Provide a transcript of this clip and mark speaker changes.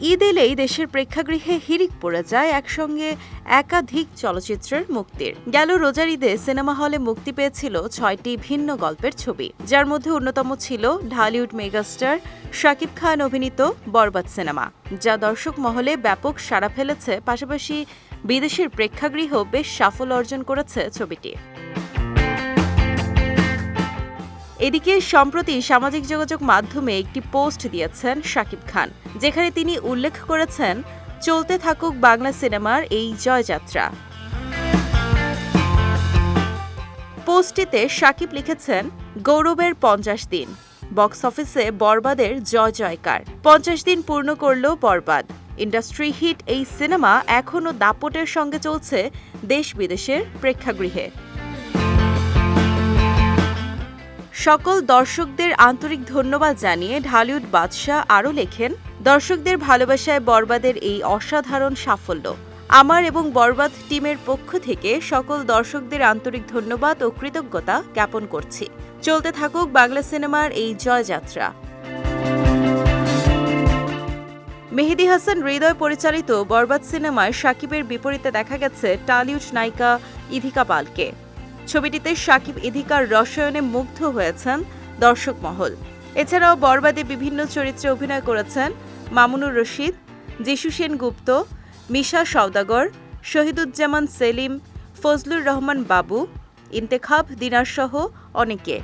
Speaker 1: ঈদ এলেই দেশের প্রেক্ষাগৃহে হিরিক পড়ে যায় একসঙ্গে একাধিক চলচ্চিত্রের মুক্তির। গেল রোজার ঈদে সিনেমা হলে মুক্তি পেয়েছিল ছয়টি ভিন্ন গল্পের ছবি। যার মধ্যে অন্যতম ছিল ঢালিউড মেগাস্টার শাকিব খান অভিনীত বরবাদ সিনেমা, যা দর্শক মহলে ব্যাপক সাড়া ফেলেছে। পাশাপাশি বিদেশের প্রেক্ষাগৃহ বেশ সাফল্য অর্জন করেছে ছবিটি। এদিকে সম্প্রতি সামাজিক যোগাযোগ মাধ্যমে একটি পোস্ট দিয়েছেন শাকিব খান, যেখানে তিনি উল্লেখ করেছেন, চলতে থাকুক বাংলা সিনেমার এই জয়যাত্রা। পোস্টটিতে শাকিব লিখেছেন, গৌরবের পঞ্চাশ দিন, বক্স অফিসে বরবাদের জয় জয়কার, পঞ্চাশ দিন পূর্ণ করল বরবাদ, ইন্ডাস্ট্রি হিট এই সিনেমা এখনও দাপটের সঙ্গে চলছে দেশ বিদেশের প্রেক্ষাগৃহে। সকল দর্শকদের আন্তরিক ধন্যবাদ জানিয়ে ঢালিউড বাদশাহ আরও লেখেন, দর্শকদের ভালোবাসায় বরবাদের এই অসাধারণ সাফল্য। আমার এবং বরবাদ টিমের পক্ষ থেকে সকল দর্শকদের আন্তরিক ধন্যবাদ ও কৃতজ্ঞতা জ্ঞাপন করছি। চলতে থাকুক বাংলা সিনেমার এই জয়যাত্রা। মেহেদি হাসান হৃদয় পরিচালিত বরবাদ সিনেমায় সাকিবের বিপরীতে দেখা গেছে টালিউড নায়িকা ইধিকা পালকে। ছবিটিতে সাকিব এধিকার রসায়নে মুগ্ধ হয়েছেন দর্শক মহল। এছাড়াও বরবাদে বিভিন্ন চরিত্রে অভিনয় করেছেন মামুনুর রশিদ, যিশু সেন গুপ্ত, মিশা সওদাগর, শহীদুজ্জামান সেলিম, ফজলুর রহমান বাবু, ইন্তেখাব দিনারসহ অনেকে।